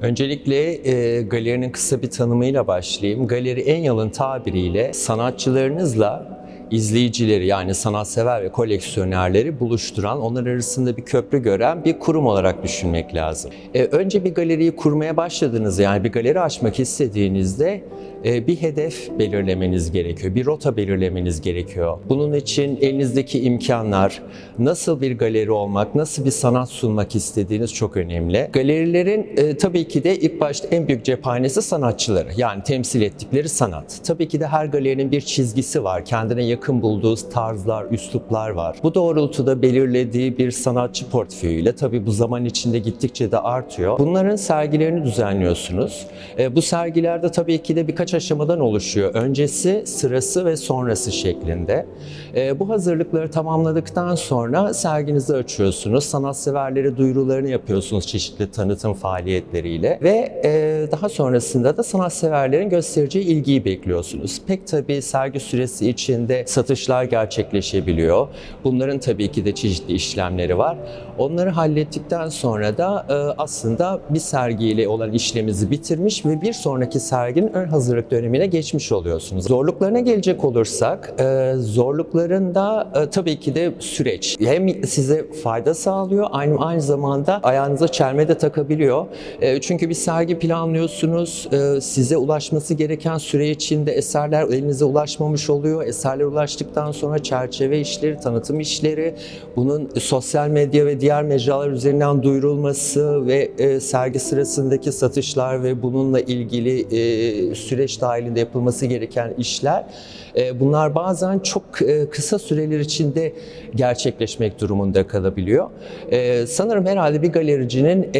Öncelikle e, galerinin kısa bir tanımıyla başlayayım. Galeri en yalın tabiriyle sanatçılarınızla izleyicileri yani sanatsever ve koleksiyonerleri buluşturan, onlar arasında bir köprü gören bir kurum olarak düşünmek lazım. E, önce bir galeriyi kurmaya başladığınızda yani bir galeri açmak istediğinizde e, bir hedef belirlemeniz gerekiyor, bir rota belirlemeniz gerekiyor. Bunun için elinizdeki imkanlar, nasıl bir galeri olmak, nasıl bir sanat sunmak istediğiniz çok önemli. Galerilerin e, tabii ki de ilk başta en büyük cephanesi sanatçıları. Yani temsil ettikleri sanat. Tabii ki de her galerinin bir çizgisi var. Kendine yakın bulduğu tarzlar, üsluplar var. Bu doğrultuda belirlediği bir sanatçı portföyüyle tabii bu zaman içinde gittikçe de artıyor. Bunların sergilerini düzenliyorsunuz. E, bu sergilerde tabii ki de birkaç aşamadan oluşuyor. Öncesi, sırası ve sonrası şeklinde. E, bu hazırlıkları tamamladıktan sonra serginizi açıyorsunuz. Sanatseverlere duyurularını yapıyorsunuz çeşitli tanıtım faaliyetleriyle ve e, daha sonrasında da sanatseverlerin göstereceği ilgiyi bekliyorsunuz. Pek tabii sergi süresi içinde satışlar gerçekleşebiliyor. Bunların tabii ki de çeşitli işlemleri var. Onları hallettikten sonra da e, aslında bir sergiyle olan işlemimizi bitirmiş ve bir sonraki serginin ön hazırlık dönemine geçmiş oluyorsunuz. Zorluklarına gelecek olursak, e, zorluklarında e, tabii ki de süreç. Hem size fayda sağlıyor, aynı aynı zamanda ayağınıza çelme de takabiliyor. E, çünkü bir sergi planlıyorsunuz, size ulaşması gereken süre içinde eserler elinize ulaşmamış oluyor. Eserler ulaştıktan sonra çerçeve işleri, tanıtım işleri, bunun sosyal medya ve diğer mecralar üzerinden duyurulması ve e, sergi sırasındaki satışlar ve bununla ilgili e, süreç dahilinde yapılması gereken işler e, bunlar bazen çok kısa süreler içinde gerçekleşmek durumunda kalabiliyor. Sanırım herhalde bir galericinin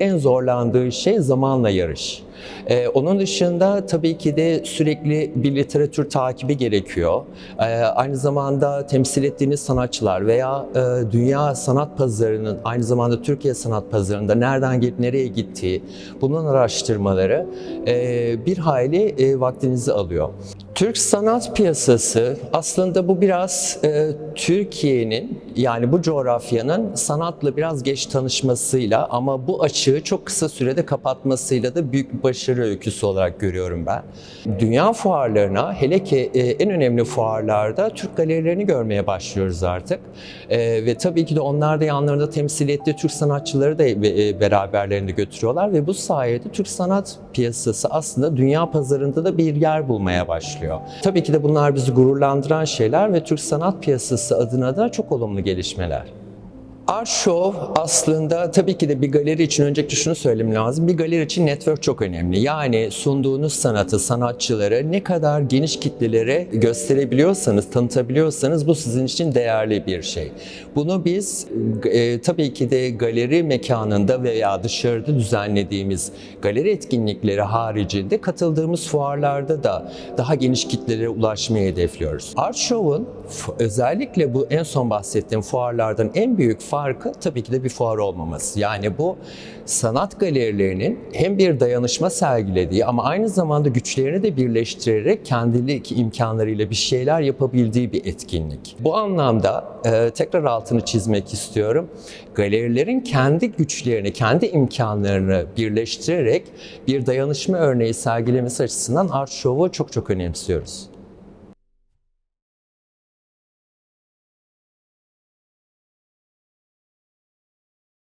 en zorlandığı şey zamanla yarış. Ee, onun dışında tabii ki de sürekli bir literatür takibi gerekiyor. Ee, aynı zamanda temsil ettiğiniz sanatçılar veya e, dünya sanat pazarının aynı zamanda Türkiye sanat pazarında nereden gelip nereye gittiği bunun araştırmaları e, bir hayli e, vaktinizi alıyor. Türk sanat piyasası aslında bu biraz e, Türkiye'nin yani bu coğrafyanın sanatla biraz geç tanışmasıyla ama bu açığı çok kısa sürede kapatmasıyla da büyük bir başarı öyküsü olarak görüyorum ben. Dünya fuarlarına hele ki e, en önemli fuarlarda Türk galerilerini görmeye başlıyoruz artık. E, ve tabii ki de onlar da yanlarında temsil ettiği Türk sanatçıları da e, beraberlerinde götürüyorlar ve bu sayede Türk sanat piyasası aslında dünya pazarında da bir yer bulmaya başlıyor. Tabii ki de bunlar bizi gururlandıran şeyler ve Türk sanat piyasası adına da çok olumlu gelişmeler. Art Show aslında tabii ki de bir galeri için öncelikle şunu söylemem lazım. Bir galeri için network çok önemli. Yani sunduğunuz sanatı, sanatçıları ne kadar geniş kitlelere gösterebiliyorsanız, tanıtabiliyorsanız bu sizin için değerli bir şey. Bunu biz e, tabii ki de galeri mekanında veya dışarıda düzenlediğimiz galeri etkinlikleri haricinde katıldığımız fuarlarda da daha geniş kitlelere ulaşmayı hedefliyoruz. Art Show'un özellikle bu en son bahsettiğim fuarlardan en büyük farkı tabii ki de bir fuar olmaması. Yani bu sanat galerilerinin hem bir dayanışma sergilediği ama aynı zamanda güçlerini de birleştirerek kendilik imkanlarıyla bir şeyler yapabildiği bir etkinlik. Bu anlamda e, tekrar altını çizmek istiyorum. Galerilerin kendi güçlerini, kendi imkanlarını birleştirerek bir dayanışma örneği sergilemesi açısından Art Show'u çok çok önemsiyoruz.